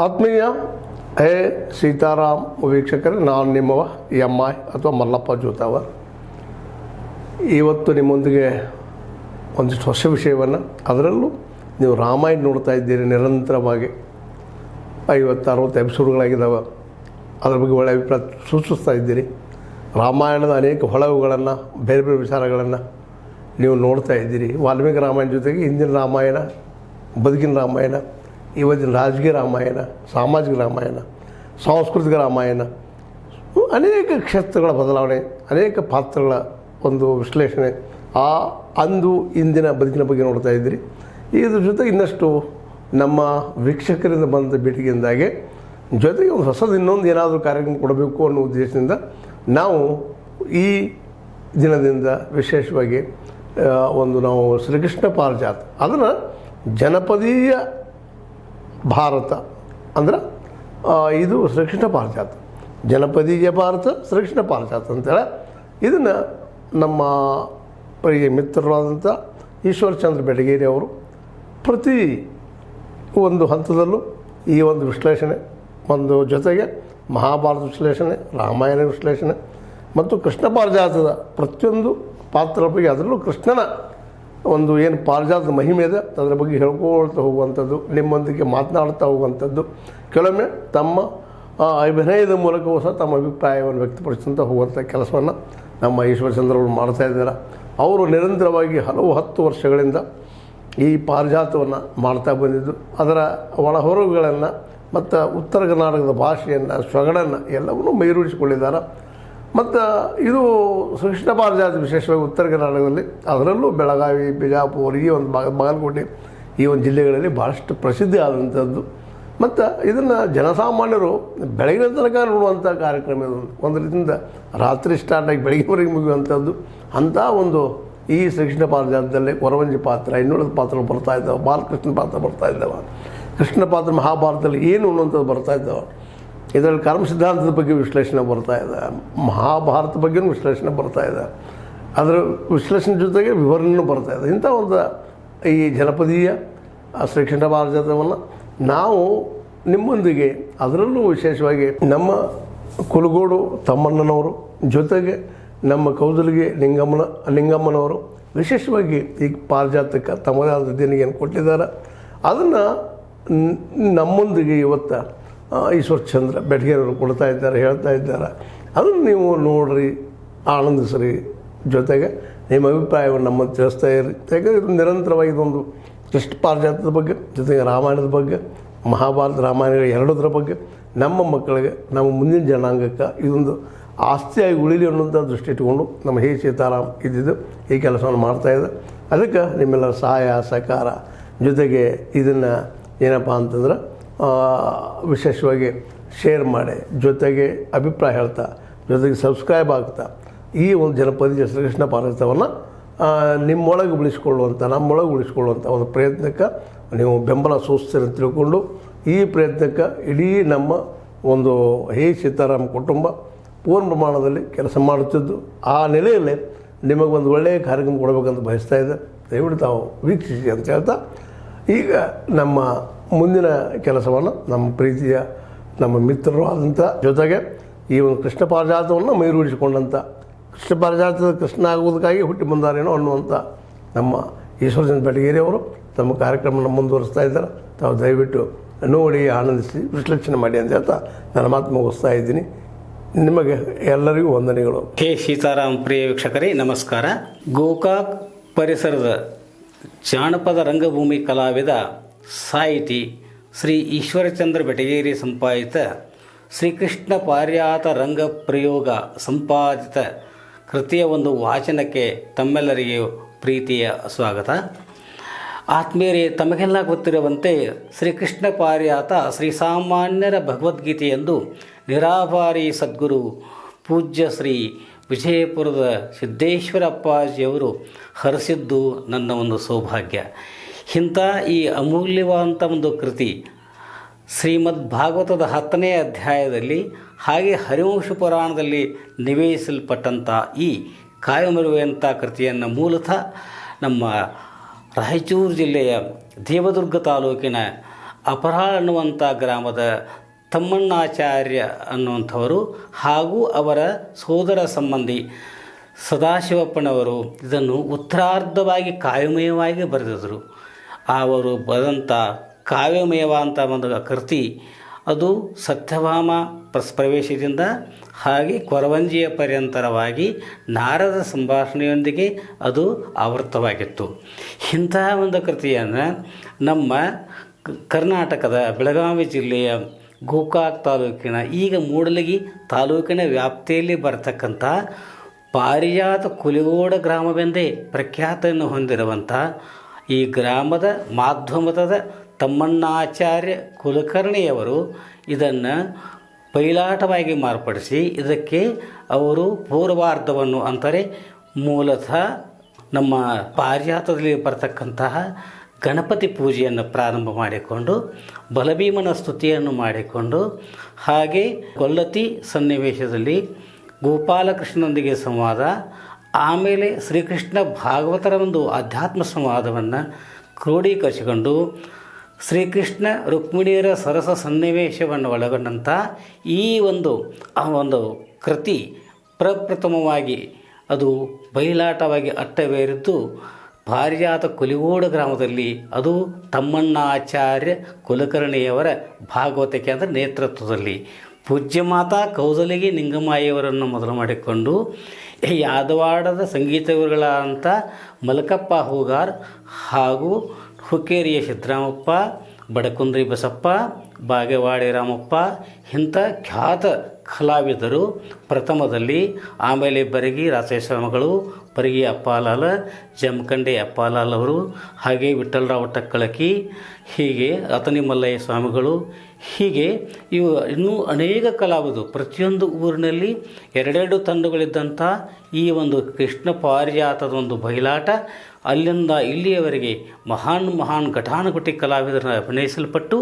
ಆತ್ಮೀಯ, ಹೇ ಸೀತಾರಾಮ್ ವೀಕ್ಷಕರೇ, ನಾನು ನಿಮ್ಮವ ಎಂ ಐ ಅಥವಾ ಮಲ್ಲಪ್ಪ ಜೋತಾವ ಇವತ್ತು ನಿಮ್ಮೊಂದಿಗೆ ಒಂದಿಷ್ಟು ಹೊಸ ವಿಷಯವನ್ನು. ಅದರಲ್ಲೂ ನೀವು ರಾಮಾಯಣ ನೋಡ್ತಾ ಇದ್ದೀರಿ, ನಿರಂತರವಾಗಿ. ಐವತ್ತು ಅರವತ್ತು ಎಪಿಸೋಡ್ಗಳಾಗಿದ್ದಾವೆ. ಅದ್ರ ಬಗ್ಗೆ ಒಳ್ಳೆಯ ಅಭಿಪ್ರಾಯ ಸೂಚಿಸ್ತಾ ಇದ್ದೀರಿ. ರಾಮಾಯಣದ ಅನೇಕ ಹೊಳವುಗಳನ್ನು, ಬೇರೆ ಬೇರೆ ವಿಚಾರಗಳನ್ನು ನೀವು ನೋಡ್ತಾ ಇದ್ದೀರಿ. ವಾಲ್ಮೀಕಿ ರಾಮಾಯಣ ಜೊತೆಗೆ ಹಿಂದಿನ ರಾಮಾಯಣ, ಬದುಕಿನ ರಾಮಾಯಣ ಇವತ್ತಿನ ರಾಜಕೀಯ ರಾಮಾಯಣ, ಸಾಮಾಜಿಕ ರಾಮಾಯಣ, ಸಾಂಸ್ಕೃತಿಕ ರಾಮಾಯಣ, ಅನೇಕ ಕ್ಷೇತ್ರಗಳ ಬದಲಾವಣೆ, ಅನೇಕ ಪಾತ್ರಗಳ ಒಂದು ವಿಶ್ಲೇಷಣೆ ಆ ಅಂದು ಇಂದಿನ ಬದುಕಿನ ಬಗ್ಗೆ ನೋಡ್ತಾ ಇದ್ದೀರಿ. ಇದ್ರ ಜೊತೆಗೆ ಇನ್ನಷ್ಟು ನಮ್ಮ ವೀಕ್ಷಕರಿಂದ ಬಂದ ಬೇಡಿಕೆಯಿಂದಾಗಿ ಜೊತೆಗೆ ಒಂದು ಹೊಸದು ಇನ್ನೊಂದು ಏನಾದರೂ ಕಾರ್ಯಕ್ರಮ ಕೊಡಬೇಕು ಅನ್ನೋ ಉದ್ದೇಶದಿಂದ ನಾವು ಈ ದಿನದಿಂದ ವಿಶೇಷವಾಗಿ ಒಂದು ನಾವು ಶ್ರೀಕೃಷ್ಣ ಪಾರಿಜಾತ, ಅದನ್ನು ಜನಪದೀಯ ಭಾರತ ಅಂದ್ರೆ ಇದು ಶ್ರೀಕೃಷ್ಣ ಪಾರಿಜಾತ ಜನಪದೀಯ ಭಾರತ ಶ್ರೀಕೃಷ್ಣ ಪಾರಿಜಾತ ಅಂತೇಳಿ. ಇದನ್ನು ನಮ್ಮ ಪ್ರಿಯ ಮಿತ್ರರಾದಂಥ ಈಶ್ವರಚಂದ್ರ ಬೆಡಗೇರಿ ಅವರು ಪ್ರತಿ ಒಂದು ಹಂತದಲ್ಲೂ ಈ ಒಂದು ವಿಶ್ಲೇಷಣೆ, ಒಂದು ಜೊತೆಗೆ ಮಹಾಭಾರತ ವಿಶ್ಲೇಷಣೆ, ರಾಮಾಯಣ ವಿಶ್ಲೇಷಣೆ ಮತ್ತು ಕೃಷ್ಣ ಪಾರಿಜಾತದ ಪ್ರತಿಯೊಂದು ಪಾತ್ರ ಬಗ್ಗೆ ಅದರಲ್ಲೂ ಕೃಷ್ಣನ ಒಂದು ಏನು ಪಾರಿಜಾತ ಮಹಿಮೆ ಇದೆ, ಅದರ ಬಗ್ಗೆ ಹೇಳ್ಕೊಳ್ತಾ ಹೋಗುವಂಥದ್ದು, ನಿಮ್ಮೊಂದಿಗೆ ಮಾತನಾಡ್ತಾ ಹೋಗುವಂಥದ್ದು. ಕೆಲವೊಮ್ಮೆ ತಮ್ಮ ಅಭಿನಯದ ಮೂಲಕವೂ ಸಹ ತಮ್ಮ ಅಭಿಪ್ರಾಯವನ್ನು ವ್ಯಕ್ತಪಡಿಸುವಂಥ ಹೋಗುವಂಥ ಕೆಲಸವನ್ನು ನಮ್ಮ ಈಶ್ವರಚಂದ್ರ ಅವರು ಮಾಡ್ತಾ ಇದ್ದಾರೆ. ಅವರು ನಿರಂತರವಾಗಿ ಹಲವು ಹತ್ತು ವರ್ಷಗಳಿಂದ ಈ ಪಾರಿಜಾತವನ್ನು ಮಾಡ್ತಾ ಬಂದಿದ್ದು. ಅದರ ಒಳಹೊರಗುಗಳನ್ನು ಮತ್ತು ಉತ್ತರ ಕರ್ನಾಟಕದ ಭಾಷೆಯನ್ನು ಸೊಗಡನ್ನು ಎಲ್ಲವನ್ನೂ ಮೈರೂಡಿಸಿಕೊಂಡಿದ್ದಾರೆ ಮತ್ತು ಇದು ಶ್ರೀಕೃಷ್ಣ ಪಾರಿಜಾತ ವಿಶೇಷವಾಗಿ ಉತ್ತರ ಕರ್ನಾಟಕದಲ್ಲಿ, ಅದರಲ್ಲೂ ಬೆಳಗಾವಿ, ಬಿಜಾಪುರ ಈ ಒಂದು ಬಾಗ ಬಾಗಲಕೋಟೆ ಈ ಒಂದು ಜಿಲ್ಲೆಗಳಲ್ಲಿ ಭಾಳಷ್ಟು ಪ್ರಸಿದ್ಧಿ ಆದಂಥದ್ದು. ಮತ್ತು ಇದನ್ನು ಜನಸಾಮಾನ್ಯರು ಬೆಳಗಿನ ತನಕ ನೋಡುವಂಥ ಕಾರ್ಯಕ್ರಮ ಇದು. ಒಂದು ರೀತಿಯಿಂದ ರಾತ್ರಿ ಸ್ಟಾರ್ಟ್ ಆಗಿ ಬೆಳಗ್ಗೆವರೆಗೆ ಮುಗಿಯುವಂಥದ್ದು. ಅಂಥ ಒಂದು ಈ ಶ್ರೀಕೃಷ್ಣ ಪಾರಿಜಾತದಲ್ಲಿ ಕೊರವಂಜಿ ಪಾತ್ರ ಇನ್ನುಳಿದ ಪಾತ್ರಗಳು ಬರ್ತಾ ಇದ್ದಾವೆ. ಬಾಲಕೃಷ್ಣ ಪಾತ್ರ ಬರ್ತಾ ಇದ್ದಾವೆ. ಕೃಷ್ಣ ಪಾತ್ರ ಮಹಾಭಾರತದಲ್ಲಿ ಏನು ಅನ್ನುವಂಥದ್ದು ಬರ್ತಾ ಇದ್ದಾವೆ. ಇದರಲ್ಲಿ ಕರ್ಮ ಸಿದ್ಧಾಂತದ ಬಗ್ಗೆ ವಿಶ್ಲೇಷಣೆ ಬರ್ತಾ ಇದೆ. ಮಹಾಭಾರತ ಬಗ್ಗೆನೂ ವಿಶ್ಲೇಷಣೆ ಬರ್ತಾ ಇದೆ. ಅದರ ವಿಶ್ಲೇಷಣೆ ಜೊತೆಗೆ ವಿವರಣೆಯೂ ಬರ್ತಾ ಇದೆ. ಇಂಥ ಒಂದು ಈ ಜನಪದೀಯ ಶ್ರೀಕೃಷ್ಣ ಪಾರಿಜಾತವನ್ನು ನಾವು ನಿಮ್ಮೊಂದಿಗೆ, ಅದರಲ್ಲೂ ವಿಶೇಷವಾಗಿ ನಮ್ಮ ಕುಲಗೋಡು ತಮ್ಮಣ್ಣನವರು, ಜೊತೆಗೆ ನಮ್ಮ ಕೌದಲಿಗೆ ಲಿಂಗಮ್ಮನ, ಲಿಂಗಮ್ಮನವರು, ವಿಶೇಷವಾಗಿ ಈ ಪಾರಿಜಾತಕ್ಕೆ ತಮ್ಮದೇ ಆದ ದೇಣಿಗೆಯನ್ನು ಕೊಟ್ಟಿದ್ದಾರೆ. ಅದನ್ನು ನಮ್ಮೊಂದಿಗೆ ಇವತ್ತು ಈಶ್ವರಚಂದ್ರ ಬೆಟಗೇರವರು ಕೊಡ್ತಾ ಇದ್ದಾರೆ, ಹೇಳ್ತಾ ಇದ್ದಾರೆ. ಅದನ್ನು ನೀವು ನೋಡ್ರಿ, ಆನಂದಿಸ್ರಿ. ಜೊತೆಗೆ ನಿಮ್ಮ ಅಭಿಪ್ರಾಯವನ್ನು ನಮ್ಮನ್ನು ತಿಳಿಸ್ತಾ ಇರಿ. ಯಾಕಂದರೆ ಇದು ನಿರಂತರವಾಗಿ ಇದೊಂದು ಕೃಷ್ಣ ಪಾರಿಜಾತದ ಬಗ್ಗೆ, ಜೊತೆಗೆ ರಾಮಾಯಣದ ಬಗ್ಗೆ, ಮಹಾಭಾರತ ರಾಮಾಯಣ ಎರಡದ್ರ ಬಗ್ಗೆ, ನಮ್ಮ ಮಕ್ಕಳಿಗೆ, ನಮ್ಮ ಮುಂದಿನ ಜನಾಂಗಕ್ಕೆ ಇದೊಂದು ಆಸ್ತಿಯಾಗಿ ಉಳಿಲಿ ಅನ್ನುವಂಥ ದೃಷ್ಟಿ ಇಟ್ಟುಕೊಂಡು ನಮ್ಮ ಹೇ ಸೀತಾರಾಮ್ ಇದ್ದಿದ್ದು ಈ ಕೆಲಸವನ್ನು ಮಾಡ್ತಾಯಿದೆ ಅದಕ್ಕೆ ನಿಮ್ಮೆಲ್ಲರ ಸಹಾಯ, ಸಹಕಾರ, ಜೊತೆಗೆ ಇದನ್ನು ಏನಪ್ಪ ಅಂತಂದ್ರೆ ವಿಶೇಷವಾಗಿ ಶೇರ್ ಮಾಡಿ, ಜೊತೆಗೆ ಅಭಿಪ್ರಾಯ ಹೇಳ್ತಾ, ಜೊತೆಗೆ ಸಬ್ಸ್ಕ್ರೈಬ್ ಆಗ್ತಾ, ಈ ಒಂದು ಜನಪದ ಶ್ರೀಕೃಷ್ಣ ಪಾರ್ವತವನ್ನು ನಿಮ್ಮೊಳಗೆ ಉಳಿಸ್ಕೊಳ್ಳುವಂಥ ನಮ್ಮೊಳಗೆ ಉಳಿಸ್ಕೊಳ್ಳುವಂಥ ಒಂದು ಪ್ರಯತ್ನಕ್ಕೆ ನೀವು ಬೆಂಬಲ ಸೂಚಿಸ್ತೀರಿ ತಿಳ್ಕೊಂಡು, ಈ ಪ್ರಯತ್ನಕ್ಕೆ ಇಡೀ ನಮ್ಮ ಒಂದು ಹೇ ಸೀತಾರಾಮ್ ಕುಟುಂಬ ಪೂರ್ಣ ಪ್ರಮಾಣದಲ್ಲಿ ಕೆಲಸ ಮಾಡುತ್ತಿದ್ದು, ಆ ನೆಲೆಯಲ್ಲಿ ನಿಮಗೆ ಒಂದು ಒಳ್ಳೆಯ ಕಾರ್ಯಕ್ರಮ ಕೊಡಬೇಕಂತ ಬಯಸ್ತಾ ಇದೆ. ದಯವಿಟ್ಟು ತಾವು ವೀಕ್ಷಿಸಿ ಅಂತ ಹೇಳ್ತಾ, ಈಗ ನಮ್ಮ ಮುಂದಿನ ಕೆಲಸವನ್ನು ನಮ್ಮ ಪ್ರೀತಿಯ, ನಮ್ಮ ಮಿತ್ರರು ಆದಂಥ ಜೊತೆಗೆ ಈ ಒಂದು ಕೃಷ್ಣ ಪಾರಿಜಾತವನ್ನು ಮೈರೂಡಿಸಿಕೊಂಡಂಥ ಕೃಷ್ಣ ಪಾರಿಜಾತದ ಕೃಷ್ಣ ಆಗುವುದಕ್ಕಾಗಿ ಹುಟ್ಟಿ ಬಂದಾರೇನೋ ಅನ್ನುವಂಥ ನಮ್ಮ ಈಶ್ವರಚಂದ್ರ ಬೆಟಗೇರಿ ಅವರು ತಮ್ಮ ಕಾರ್ಯಕ್ರಮವನ್ನು ಮುಂದುವರಿಸ್ತಾ ಇದ್ದಾರೆ. ತಾವು ದಯವಿಟ್ಟು ನೋಡಿ, ಆನಂದಿಸಿ, ವಿಶ್ಲೇಷಣೆ ಮಾಡಿ ಅಂತ ಹೇಳ್ತಾ ನನ್ನ ಮಾತು ಮುಗಿಸ್ತಾ ಇದ್ದೀನಿ. ನಿಮಗೆ ಎಲ್ಲರಿಗೂ ವಂದನೆಗಳು. ಹೇ ಸೀತಾರಾಮ್ ಪ್ರಿಯ ವೀಕ್ಷಕರೇ, ನಮಸ್ಕಾರ. ಗೋಕಾಕ್ ಪರಿಸರದ ಜಾನಪದ ರಂಗಭೂಮಿ ಕಲಾವಿದ ಸಾಹಿತಿ ಶ್ರೀ ಈಶ್ವರಚಂದ್ರ ಬೆಟಗೇರಿ ಸಂಪಾದಿತ ಶ್ರೀಕೃಷ್ಣ ಪಾರ್ಯಾತ ರಂಗ ಪ್ರಯೋಗ ಸಂಪಾದಿತ ಕೃತಿಯ ಒಂದು ವಾಚನಕ್ಕೆ ತಮ್ಮೆಲ್ಲರಿಗೆ ಪ್ರೀತಿಯ ಸ್ವಾಗತ. ಆತ್ಮೀಯರೇ, ತಮಗೆಲ್ಲ ಗೊತ್ತಿರುವಂತೆ ಶ್ರೀಕೃಷ್ಣ ಪಾರ್ಯಾತ ಶ್ರೀಸಾಮಾನ್ಯರ ಭಗವದ್ಗೀತೆ ಎಂದು ನಿರಾಭಾರಿ ಸದ್ಗುರು ಪೂಜ್ಯ ಶ್ರೀ ವಿಜಯಪುರದ ಸಿದ್ದೇಶ್ವರಪ್ಪಾಜಿಯವರು ಹರಿಸಿದ್ದು ನನ್ನ ಒಂದು ಸೌಭಾಗ್ಯ. ಇಂಥ ಈ ಅಮೂಲ್ಯವಾದಂಥ ಒಂದು ಕೃತಿ ಶ್ರೀಮದ್ ಭಾಗವತದ ಹತ್ತನೇ ಅಧ್ಯಾಯದಲ್ಲಿ ಹಾಗೆ ಹರಿವಂಶ ಪುರಾಣದಲ್ಲಿ ನಿವೇಶಿಸಲ್ಪಟ್ಟಂಥ ಈ ಕಾಯಮರುವಂಥ ಕೃತಿಯನ್ನು ಮೂಲತಃ ನಮ್ಮ ರಾಯಚೂರು ಜಿಲ್ಲೆಯ ದೇವದುರ್ಗ ತಾಲೂಕಿನ ಅಪರಾಳ್ ಅನ್ನುವಂಥ ಗ್ರಾಮದ ತಮ್ಮಣ್ಣಾಚಾರ್ಯ ಅನ್ನುವಂಥವರು ಹಾಗೂ ಅವರ ಸೋದರ ಸಂಬಂಧಿ ಸದಾಶಿವಪ್ಪನವರು ಇದನ್ನು ಉತ್ತರಾರ್ಧವಾಗಿ ಕಾಯಮಯವಾಗಿ ಬರೆದಿದ್ದರು. ಅವರು ಬರೆದಂಥ ಕಾವ್ಯಮಯವ ಅಂತ ಒಂದು ಕೃತಿ. ಅದು ಸತ್ಯಭಾಮ ಪ್ರಸ್ ಪ್ರವೇಶದಿಂದ ಹಾಗೆ ಕೊರವಂಜಿಯ ಪರ್ಯಂತರವಾಗಿ ನಾರದ ಸಂಭಾಷಣೆಯೊಂದಿಗೆ ಅದು ಆವೃತ್ತವಾಗಿತ್ತು. ಇಂತಹ ಒಂದು ಕೃತಿಯನ್ನು ನಮ್ಮ ಕರ್ನಾಟಕದ ಬೆಳಗಾವಿ ಜಿಲ್ಲೆಯ ಗೋಕಾಕ್ ತಾಲೂಕಿನ ಈಗ ಮೂಡಲಗಿ ತಾಲೂಕಿನ ವ್ಯಾಪ್ತಿಯಲ್ಲಿ ಬರತಕ್ಕಂಥ ಪಾರಿಜಾತ ಕುಲಿಗೋಡ ಗ್ರಾಮವೆಂದೇ ಪ್ರಖ್ಯಾತಿಯನ್ನು ಹೊಂದಿರುವಂಥ ಈ ಗ್ರಾಮದ ಮಾಧ್ವಮತದ ತಮ್ಮಣ್ಣಾಚಾರ್ಯ ಕುಲಕರ್ಣಿಯವರು ಇದನ್ನು ಬಯಲಾಟವಾಗಿ ಮಾರ್ಪಡಿಸಿ ಇದಕ್ಕೆ ಅವರು ಪೂರ್ವಾರ್ಧವನ್ನು ಅಂತಾರೆ ಮೂಲತಃ ನಮ್ಮ ಪಾರಿಜಾತದಲ್ಲಿ ಬರತಕ್ಕಂತಹ ಗಣಪತಿ ಪೂಜೆಯನ್ನು ಪ್ರಾರಂಭ ಮಾಡಿಕೊಂಡು ಬಲಭೀಮನ ಸ್ತುತಿಯನ್ನು ಮಾಡಿಕೊಂಡು ಹಾಗೆ ಕೊಲ್ಲತಿ ಸನ್ನಿವೇಶದಲ್ಲಿ ಗೋಪಾಲಕೃಷ್ಣನೊಂದಿಗೆ ಸಂವಾದ ಆಮೇಲೆ ಶ್ರೀಕೃಷ್ಣ ಭಾಗವತರ ಒಂದು ಆಧ್ಯಾತ್ಮ ಸಂವಾದವನ್ನು ಕ್ರೋಢೀಕರಿಸಿಕೊಂಡು ಶ್ರೀಕೃಷ್ಣ ರುಕ್ಮಿಣಿಯರ ಸರಸ ಸನ್ನಿವೇಶವನ್ನು ಒಳಗೊಂಡಂಥ ಈ ಒಂದು, ಆ ಒಂದು ಕೃತಿ ಪ್ರಪ್ರಥಮವಾಗಿ ಅದು ಬಯಲಾಟವಾಗಿ ಅಟ್ಟವೇರಿದ್ದು ಪಾರಿಜಾತ ಕುಲಿಗೋಡು ಗ್ರಾಮದಲ್ಲಿ ಅದು ತಮ್ಮಣ್ಣಾಚಾರ್ಯ ಕುಲಕರ್ಣಿಯವರ ಭಾಗವತ ಕೇಂದ್ರ ನೇತೃತ್ವದಲ್ಲಿ. ಪೂಜ್ಯ ಮಾತಾ ಕೌಸಲಿಗೆ ನಿಂಗಮಾಯಿಯವರನ್ನು ಮೊದಲು ಮಾಡಿಕೊಂಡು ಯಾದವಾಡದ ಸಂಗೀತ ಗುರುಗಳಾದಂಥ ಮಲಕಪ್ಪ ಹೂಗಾರ್ ಹಾಗೂ ಹುಕ್ಕೇರಿಯ ಸಿದ್ದರಾಮಪ್ಪ, ಬಡಕುಂದ್ರಿ ಬಸಪ್ಪ, ಬಾಗೇವಾಡಿ ರಾಮಪ್ಪ ಇಂಥ ಖ್ಯಾತ ಕಲಾವಿದರು ಪ್ರಥಮದಲ್ಲಿ. ಆಮೇಲೆ ಬರಗಿ ರಾಸೇಶ್ವರಮಗಳು ಬರಗಿ ಅಪ್ಪಾಲಾಲ, ಜಮಖಂಡೆ ಅಪ್ಪಾಲಾಲ್ ಅವರು, ಹಾಗೆ ವಿಠಲರಾವ್ ಟಕ್ಕಳಕಿ, ಹೀಗೆ ಅತನಿ ಮಲ್ಲಯ್ಯ ಸ್ವಾಮಿಗಳು ಹೀಗೆ ಇವು ಇನ್ನೂ ಅನೇಕ ಕಲಾವಿದರು ಪ್ರತಿಯೊಂದು ಊರಿನಲ್ಲಿ ಎರಡೆರಡು ತಂಡಗಳಿದ್ದಂಥ ಈ ಒಂದು ಕೃಷ್ಣ ಪಾರಿಜಾತದ ಒಂದು ಬಯಲಾಟ ಅಲ್ಲಿಂದ ಇಲ್ಲಿಯವರೆಗೆ ಮಹಾನ್ ಮಹಾನ್ ಘಟಾನುಘಟಿ ಕಲಾವಿದರನ್ನ ಅಭಿನಯಿಸಲ್ಪಟ್ಟು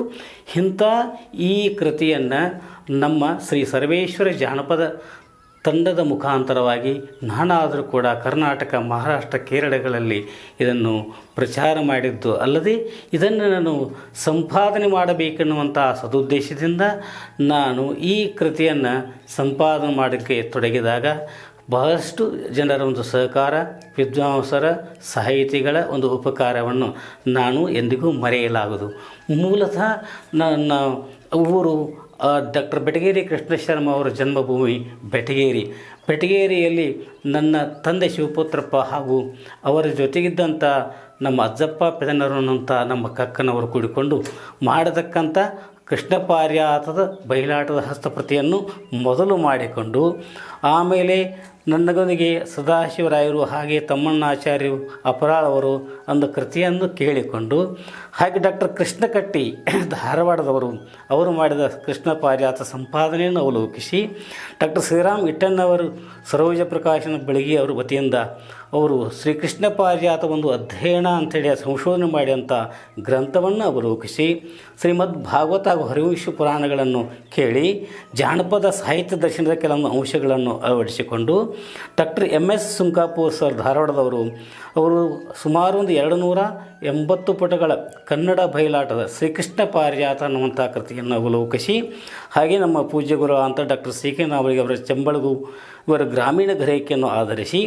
ಇಂಥ ಈ ಕೃತಿಯನ್ನು ನಮ್ಮ ಶ್ರೀ ಸರ್ವೇಶ್ವರ ಜಾನಪದ ತಂಡದ ಮುಖಾಂತರವಾಗಿ ನಾನಾದರೂ ಕೂಡ ಕರ್ನಾಟಕ, ಮಹಾರಾಷ್ಟ್ರ, ಕೇರಳಗಳಲ್ಲಿ ಇದನ್ನು ಪ್ರಚಾರ ಮಾಡಿದ್ದು ಅಲ್ಲದೆ ಇದನ್ನು ನಾನು ಸಂಪಾದನೆ ಮಾಡಬೇಕೆನ್ನುವಂಥ ಸದುದ್ದೇಶದಿಂದ ನಾನು ಈ ಕೃತಿಯನ್ನು ಸಂಪಾದನೆ ಮಾಡಲಿಕ್ಕೆ ತೊಡಗಿದಾಗ ಬಹಳಷ್ಟು ಜನರ ಒಂದು ಸಹಕಾರ, ವಿದ್ವಾಂಸರ ಸಾಹಿತಿಗಳ ಒಂದು ಉಪಕಾರವನ್ನು ನಾನು ಎಂದಿಗೂ ಮರೆಯಲಾಗದು. ಮೂಲತಃ ನನ್ನ ಊರು ಡಾಕ್ಟರ್ ಬೆಟಗೇರಿ ಕೃಷ್ಣ ಶರ್ಮ ಅವರ ಜನ್ಮಭೂಮಿ ಬೆಟಗೇರಿ. ಬೆಟಗೇರಿಯಲ್ಲಿ ನನ್ನ ತಂದೆ ಶಿವಪುತ್ರಪ್ಪ ಹಾಗೂ ಅವರ ಜೊತೆಗಿದ್ದಂಥ ನಮ್ಮ ಅಜ್ಜಪ್ಪ ಪೆದನರನ್ನಂಥ ನಮ್ಮ ಕಕ್ಕನವರು ಕೂಡಿಕೊಂಡು ಮಾಡತಕ್ಕಂಥ ಕೃಷ್ಣ ಪಾರ್ಯಾತದ ಬಯಲಾಟದ ಹಸ್ತಪ್ರತಿಯನ್ನು ಮೊದಲು ಮಾಡಿಕೊಂಡು ಆಮೇಲೆ ನನ್ನಗೊಂದಿಗೆ ಸದಾಶಿವರಾಯರು ಹಾಗೆ ತಮ್ಮಣ್ಣಾಚಾರ್ಯರು ಅಪರಾಳವರು ಅಂದ ಕೃತಿಯನ್ನು ಕೇಳಿಕೊಂಡು, ಹಾಗೆ ಡಾಕ್ಟರ್ ಕೃಷ್ಣಕಟ್ಟಿ ಧಾರವಾಡದವರು, ಅವರು ಮಾಡಿದ ಕೃಷ್ಣ ಪಾರ್ಯಾತ ಸಂಪಾದನೆಯನ್ನು ಅವಲೋಕಿಸಿ, ಡಾಕ್ಟರ್ ಶ್ರೀರಾಮ್ ಇಟ್ಟಣ್ಣವರು ಸರೋಜ ಪ್ರಕಾಶನ ಬೆಳಗಿ ಅವರ ವತಿಯಿಂದ ಅವರು ಶ್ರೀಕೃಷ್ಣ ಪಾರಿಜಾತ ಒಂದು ಅಧ್ಯಯನ ಅಂಥೇಳಿ ಸಂಶೋಧನೆ ಮಾಡಿದಂಥ ಗ್ರಂಥವನ್ನು ಅವಲೋಕಿಸಿ, ಶ್ರೀಮದ್ ಭಾಗವತ ಹಾಗೂ ಹರಿವಂಶ ಪುರಾಣಗಳನ್ನು ಕೇಳಿ, ಜಾನಪದ ಸಾಹಿತ್ಯ ದರ್ಶನದ ಕೆಲವೊಂದು ಅಂಶಗಳನ್ನು ಅಳವಡಿಸಿಕೊಂಡು doctor M S Sunkapur sir ಧಾರವಾಡದವರು, ಅವರು ಸುಮಾರು ಒಂದು ಎರಡು ನೂರ ಎಂಬತ್ತು ಪುಟಗಳ ಕನ್ನಡ ಬಯಲಾಟದ ಶ್ರೀಕೃಷ್ಣ ಪಾರಿಜಾತ ಅನ್ನುವಂಥ ಕೃತಿಯನ್ನು ಅವಲೋಕಿಸಿ, ಹಾಗೆ ನಮ್ಮ ಪೂಜ್ಯ ಗುರು ಅಂತ ಡಾಕ್ಟರ್ ಸಿ ಕೆ ನಾವಳಿಗೆ ಅವರ ಚೆಂಬಳಗು ಇವರ ಗ್ರಾಮೀಣ ಗ್ರಹಿಕೆಯನ್ನು ಆಧರಿಸಿ,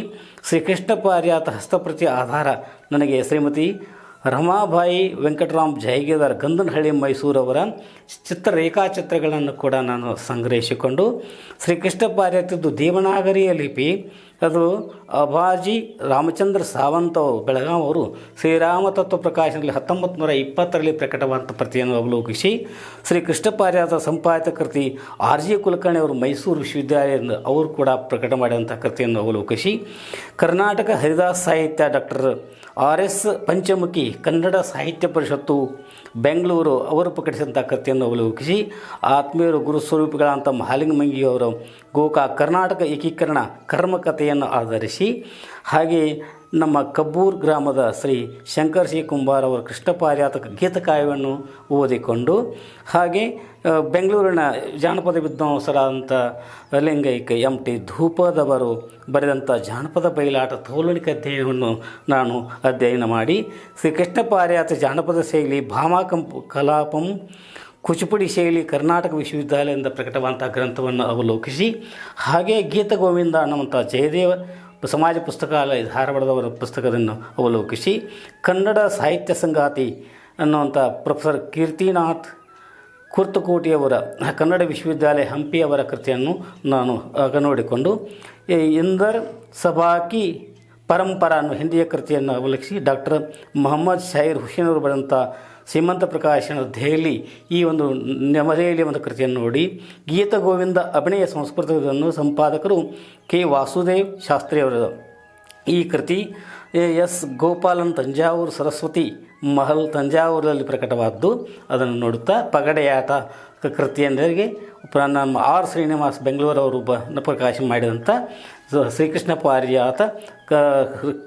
ಶ್ರೀಕೃಷ್ಣ ಪಾರಿಜಾತ ಹಸ್ತಪ್ರತಿ ಆಧಾರ ನನಗೆ ಶ್ರೀಮತಿ ರಮಾಬಾಯಿ ವೆಂಕಟರಾಮ್ ಜೈಗೇದಾರ್ ಗಂಧನಹಳ್ಳಿ ಮೈಸೂರವರ ಚಿತ್ರ ರೇಖಾಚಿತ್ರಗಳನ್ನು ಕೂಡ ನಾನು ಸಂಗ್ರಹಿಸಿಕೊಂಡು ಶ್ರೀಕೃಷ್ಣ ಪಾರಿಜಾತದ್ದು ದೇವನಾಗರಿಯ ಲಿಪಿ ಅದು ಅಭಾಜಿ ರಾಮಚಂದ್ರ ಸಾವಂತ ಬೆಳಗಾಂ ಅವರು ಶ್ರೀರಾಮ ತತ್ವ ಪ್ರಕಾಶನದಲ್ಲಿ ಹತ್ತೊಂಬತ್ತು ನೂರ ಇಪ್ಪತ್ತರಲ್ಲಿ ಪ್ರಕಟವಾದಂಥ ಪ್ರತಿಯನ್ನು ಅವಲೋಕಿಸಿ ಶ್ರೀ ಕೃಷ್ಣಪಾರ್ಯಾದ ಸಂಪಾದಿತ ಕೃತಿ ಆರ್ ಜಿ ಕುಲಕರ್ಣಿ ಅವರು ಮೈಸೂರು ವಿಶ್ವವಿದ್ಯಾಲಯದಿಂದ ಅವರು ಕೂಡ ಪ್ರಕಟ ಮಾಡಿದಂಥ ಕೃತಿಯನ್ನು ಅವಲೋಕಿಸಿ Karnataka Haridas Sahitya doctor R S Panchamukhi Kannada Sahitya Parishat Bengaluru ಅವರು ಪ್ರಕಟಿಸಿದಂಥ ಕೃತಿಯನ್ನು ಅವಲೋಕಿಸಿ ಆತ್ಮೀಯರು ಗುರು ಸ್ವರೂಪಿಗಳಂಥ ಮಹಾಲಿಂಗಮಂಗಿಯವರು ಗೋಕಾ ಕರ್ನಾಟಕ ಏಕೀಕರಣ ಕರ್ಮಕಥೆಯನ್ನು ಆಧರಿಸಿ, ಹಾಗೆ ನಮ್ಮ ಕಬ್ಬೂರ್ ಗ್ರಾಮದ ಶ್ರೀ ಶಂಕರ್ ಶ್ರೀ ಕುಂಬಾರ್ ಅವರ ಕೃಷ್ಣಪಾರ್ಯಾತಕ ಗೀತಕಾಯವನ್ನು ಓದಿಕೊಂಡು, ಹಾಗೆ ಬೆಂಗಳೂರಿನ ಜಾನಪದ ವಿದ್ವಾಂಸರಾದಂಥ ಲಿಂಗೈಕ ಎಂ ಟಿ ಧೂಪದವರು ಬರೆದಂಥ ಜಾನಪದ ಬಯಲಾಟ ತೋಲನಿಕ ಅಧ್ಯಯನವನ್ನು ನಾನು ಅಧ್ಯಯನ ಮಾಡಿ, ಶ್ರೀ ಕೃಷ್ಣಪಾರ್ಯಾತ ಜಾನಪದ ಶೈಲಿ ಭಾಮಾಕಂಪ ಕಲಾಪಂ ಕುಚಿಪುಡಿ ಶೈಲಿ ಕರ್ನಾಟಕ ವಿಶ್ವವಿದ್ಯಾಲಯದಿಂದ ಪ್ರಕಟವಾದಂಥ ಗ್ರಂಥವನ್ನು ಅವಲೋಕಿಸಿ, ಹಾಗೆ ಗೀತ ಗೋವಿಂದ ಅನ್ನುವಂಥ ಜಯದೇವ ಸಮಾಜ ಪುಸ್ತಕಾಲಯ ಧಾರವಾಡದವರ ಪುಸ್ತಕವನ್ನು ಅವಲೋಕಿಸಿ, ಕನ್ನಡ ಸಾಹಿತ್ಯ ಸಂಗಾತಿ ಅನ್ನುವಂಥ ಪ್ರೊಫೆಸರ್ ಕೀರ್ತಿನಾಥ್ ಕುರ್ತಕೋಟಿಯವರ, ಕನ್ನಡ ವಿಶ್ವವಿದ್ಯಾಲಯ ಹಂಪಿಯವರ ಕೃತಿಯನ್ನು ನಾನು ಆಗ ನೋಡಿಕೊಂಡು ಇಂದರ್ ಸಭಾಕಿ ಪರಂಪರ ಅನ್ನೋ ಹಿಂದಿಯ ಕೃತಿಯನ್ನು ಅವಲೋಕಿಸಿ, ಡಾಕ್ಟರ್ ಮೊಹಮ್ಮದ್ ಶೈರ್ ಹುಸೇನ್ ಅವರು ಬರೆದಂಥ ಶ್ರೀಮಂತ ಪ್ರಕಾಶನ ದೆಹಲಿ ಈ ಒಂದು ನೆಮದೆಯಲ್ಲಿ ಒಂದು ಕೃತಿಯನ್ನು ನೋಡಿ, ಗೀತ ಗೋವಿಂದ ಅಭಿನಯ ಸಂಸ್ಕೃತವನ್ನು ಸಂಪಾದಕರು ಕೆ ವಾಸುದೇವ್ ಶಾಸ್ತ್ರಿಯವರ ಈ ಕೃತಿ ಎಸ್ ಗೋಪಾಲನ್ ತಂಜಾವೂರು ಸರಸ್ವತಿ ಮಹಲ್ ತಂಜಾವೂರಲ್ಲಿ ಪ್ರಕಟವಾದ್ದು. ಅದನ್ನು ನೋಡುತ್ತಾ ಪಗಡೆಯಾಟ ಕ- ಕೃತಿಯಂದರಿಗೆ ಪ್ರ- ನಮ್ಮ ಆರ್ ಶ್ರೀನಿವಾಸ್ ಬೆಂಗಳೂರವರು ಬ ಪ್ರಕಾಶ ಮಾಡಿದಂಥ ಶ್ರೀಕೃಷ್ಣ ಪಾರಿಜಾತ ಕ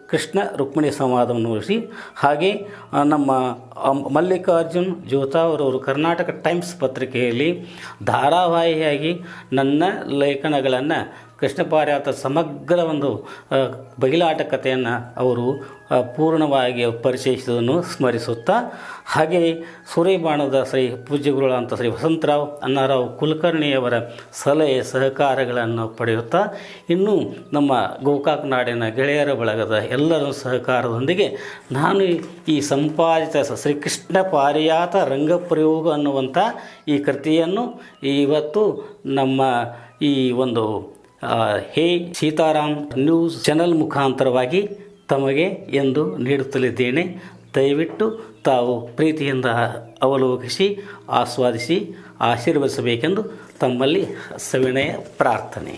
ಕೃಷ್ಣ ರುಕ್ಮಿಣಿ ಸಂವಾದವನ್ನು ಉಳಿಸಿ ಹಾಗೆ ನಮ್ಮ ಮಲ್ಲಿಕಾರ್ಜುನ್ ಮಲ್ಲಿಕಾರ್ಜುನ್ ಅವರವರು ಕರ್ನಾಟಕ ಟೈಮ್ಸ್ ಪತ್ರಿಕೆಯಲ್ಲಿ ಧಾರಾವಾಹಿಯಾಗಿ ನನ್ನ ಲೇಖನಗಳನ್ನು ಕೃಷ್ಣ ಪಾರಿಜಾತ ಸಮಗ್ರ ಒಂದು ಬಯಲಾಟ ಕಥೆಯನ್ನು ಅವರು ಪೂರ್ಣವಾಗಿ ಪರಿಚಯಿಸಿದನ್ನು ಸ್ಮರಿಸುತ್ತಾ, ಹಾಗೆ ಸೂರ್ಯಬಾಣದ ಶ್ರೀ ಪೂಜ್ಯ ಗುರುಗಳಂತ ಶ್ರೀ ವಸಂತರಾವ್ ಅನ್ನಾರಾವ್ ಕುಲಕರ್ಣಿಯವರ ಸಲಹೆ ಸಹಕಾರಗಳನ್ನು ಪಡೆಯುತ್ತಾ, ಇನ್ನೂ ನಮ್ಮ ಗೋಕಾಕ್ ನಾಡಿನ ಗೆಳೆಯರ ಬಳಗದ ಎಲ್ಲರ ಸಹಕಾರದೊಂದಿಗೆ ನಾನು ಈ ಸಂಪಾದಿತ ಶ್ರೀಕೃಷ್ಣ ಪಾರಿಯಾತ ರಂಗಪ್ರಯೋಗ ಅನ್ನುವಂಥ ಈ ಕೃತಿಯನ್ನು ಇವತ್ತು ನಮ್ಮ ಈ ಒಂದು ಹೇ ಸೀತಾರಾಮ್ ನ್ಯೂಸ್ ಚಾನಲ್ ಮುಖಾಂತರವಾಗಿ ತಮಗೆ ಎಂದು ನೀಡುತ್ತಲಿದ್ದೇನೆ. ದಯವಿಟ್ಟು ತಾವು ಪ್ರೀತಿಯಿಂದ ಅವಲೋಕಿಸಿ, ಆಸ್ವಾದಿಸಿ, ಆಶೀರ್ವದಿಸಬೇಕೆಂದು ತಮ್ಮಲ್ಲಿ ಸವಿನಯ ಪ್ರಾರ್ಥನೆ.